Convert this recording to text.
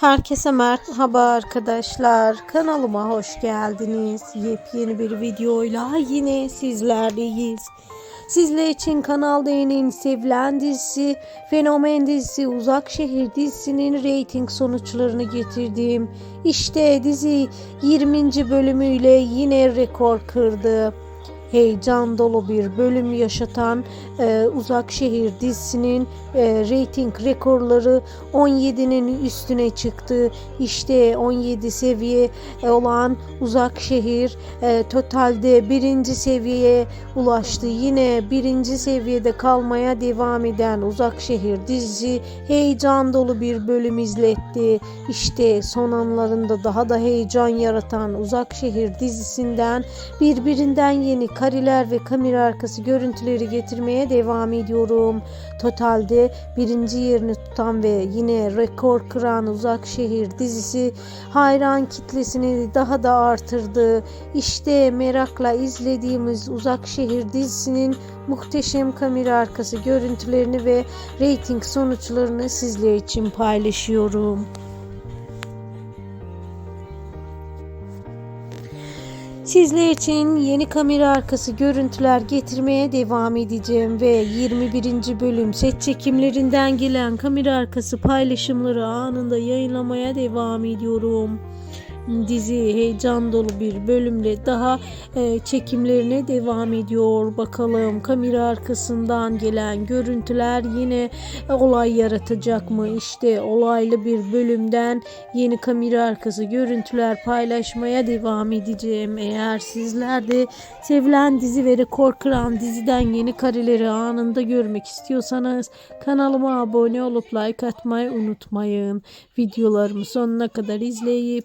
Herkese merhaba arkadaşlar. Kanalıma hoş geldiniz. Yepyeni bir videoyla yine sizlerleyiz. Sizler için Kanal D'nin sevilen dizisi, fenomen dizisi Uzak Şehir dizisinin reyting sonuçlarını getirdim. İşte dizi 20. bölümüyle yine rekor kırdı heyecan dolu bir bölüm yaşatan e, Uzak Şehir dizisinin e, reyting rekorları 17'nin üstüne çıktı. İşte 17 seviye olan Uzak Şehir e, totalde birinci seviyeye ulaştı. Yine birinci seviyede kalmaya devam eden Uzak Şehir dizisi heyecan dolu bir bölüm izletti. İşte son anlarında daha da heyecan yaratan Uzak Şehir dizisinden birbirinden yeni kareler ve kamera arkası görüntüleri getirmeye devam ediyorum. Totalde birinci yerini tutan ve yine rekor kıran Uzak Şehir dizisi hayran kitlesini daha da artırdı. İşte merakla izlediğimiz Uzak Şehir dizisinin muhteşem kamera arkası görüntülerini ve reyting sonuçlarını sizler için paylaşıyorum. Sizler için yeni kamera arkası görüntüler getirmeye devam edeceğim ve 21. bölüm set çekimlerinden gelen kamera arkası paylaşımları anında yayınlamaya devam ediyorum. Dizi heyecan dolu bir bölümle daha e, çekimlerine devam ediyor. Bakalım kamera arkasından gelen görüntüler yine olay yaratacak mı? İşte olaylı bir bölümden yeni kamera arkası görüntüler paylaşmaya devam edeceğim. Eğer sizler de sevilen dizi ve rekor kıran diziden yeni kareleri anında görmek istiyorsanız kanalıma abone olup like atmayı unutmayın. Videolarımı sonuna kadar izleyip